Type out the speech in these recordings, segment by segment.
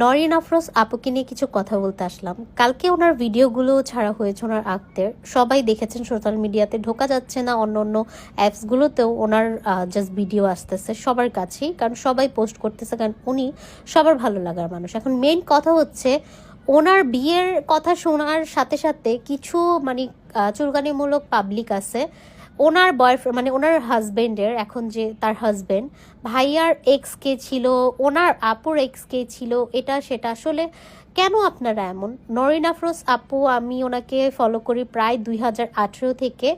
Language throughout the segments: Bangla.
নরিন আফরোজ আপুকে নিয়ে কিছু কথা বলতে আসলাম। কালকে ওনার ভিডিওগুলো ছাড়া হয়েছে ওনার আক্তের সবাই দেখেছেন সোশ্যাল মিডিয়াতে, ঢোকা যাচ্ছে না অন্য অন্য অ্যাপসগুলোতেও ওনার জাস্ট ভিডিও আসতেছে সবার কাছেই, কারণ সবাই পোস্ট করতেছে, কারণ উনি সবার ভালো লাগার মানুষ। এখন মেইন কথা হচ্ছে, ওনার বিয়ের কথা শোনার সাথে সাথে কিছু মানে চুলকানিমূলক পাবলিক আছে। ওনার বয়ফ্রেন্ড মানে ওনার হাজব্যান্ডের এখন যে তার হাজব্যান্ড ভাইয়ার এক্স কে ছিল, ওনার আপুর এক্স কে ছিল, এটা, সেটা। আসলে কেন আপনারা এমন? নরিন আফরোজ আপু, আমি ওনাকে ফলো করি প্রায় দুই হাজার আঠেরো থেকে।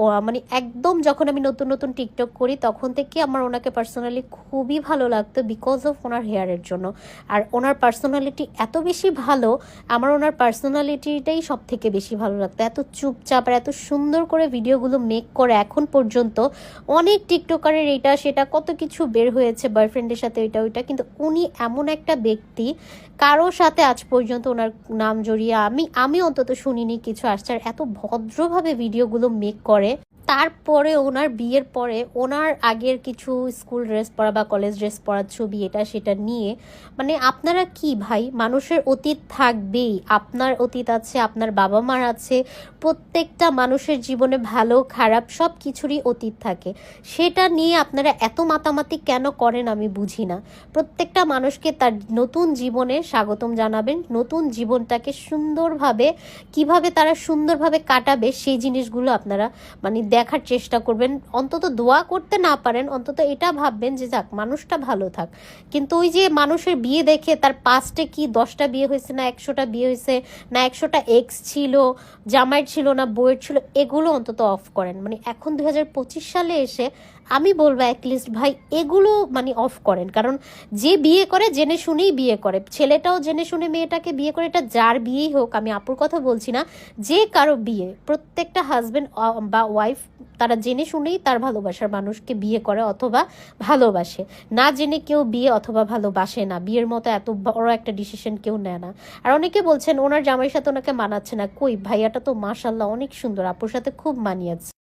ও মানে একদম যখন আমি নতুন নতুন টিকটক করি, তখন থেকে আমার ওনাকে পার্সোনালি খুবই ভালো লাগতো বিকজ অফ ওনার হেয়ারের জন্য। আর ওনার পার্সোনালিটি এত বেশি ভালো, আমার ওনার পার্সোনালিটিটাই সব থেকে বেশি ভালো লাগতো। এত চুপচাপ আর এত সুন্দর করে ভিডিওগুলো মেক করে এখন পর্যন্ত, অনেক টিকটকারের এটা সেটা কত কিছু বের হয়েছে বয়ফ্রেন্ডের সাথে এটা ওইটা, কিন্তু উনি এমন একটা ব্যক্তি কারও সাথে আজ পর্যন্ত ওনার নাম জড়িয়ে আমি আমি অন্তত শুনিনি কিছু। আসছে আর এত ভদ্রভাবে ভিডিওগুলো মেক করে। তারপরে ওনার বিয়ের পরে ওনার আগের কিছু স্কুল ড্রেস পরা বা কলেজ ড্রেস পরার ছবি এটা সেটা নিয়ে মানে আপনারা কি ভাই? মানুষের অতীত থাকবেই। আপনার অতীত আছে, আপনার বাবা মার আছে, প্রত্যেকটা মানুষের জীবনে ভালো, খারাপ সব কিছুরই অতীত থাকে। সেটা নিয়ে আপনারা এত মাতামাতি কেন করেন আমি বুঝি না। প্রত্যেকটা মানুষকে তার নতুন জীবনে স্বাগতম জানাবেন, নতুন জীবনটাকে সুন্দরভাবে, কীভাবে তারা সুন্দরভাবে কাটাবে সেই জিনিসগুলো আপনারা মানে দেখার চেষ্টা করবেন। অন্তত দোয়া করতে না পারেন, অন্তত এটা ভাববেন যে যাক, মানুষটা ভালো থাক। কিন্তু ওই যে মানুষের বিয়ে দেখে তার পাঁচটে কি, দশটা বিয়ে হয়েছে না একশোটা বিয়ে হয়েছে, না একশোটা এক্স ছিল জামাইয়ের ছিল না বইয়ের ছিল, এগুলো অন্তত অফ করেন। মানে এখন দু হাজার পঁচিশ সালে এসে আমি বলব অ্যাটলিস্ট ভাই, এগুলো মানে অফ করেন। কারণ যে বিয়ে করে, জেনে শুনেই বিয়ে করে। ছেলেটাও জেনে শুনে মেয়েটাকে বিয়ে করে, এটা যার বিয়েই হোক, আমি আপুর কথা বলছি না, যে কারও বিয়ে, প্রত্যেকটা হাজবেন্ড বা ওয়াইফ তারা জেনে শুনেই তার ভালোবাসার মানুষকে বিয়ে করে অথবা ভালোবাসে। না জেনে কেউ বিয়ে অথবা ভালোবাসে না। বিয়ের মতো এত বড় একটা ডিসিশন কেউ নেয় না। আর অনেকে বলছেন, ওনার জামাইয়ের সাথে ওনাকে মানাচ্ছে না। কই, ভাইয়াটা তো মাশাল্লাহ অনেক সুন্দর। আপুর সাথে খুব মানিয়েছে।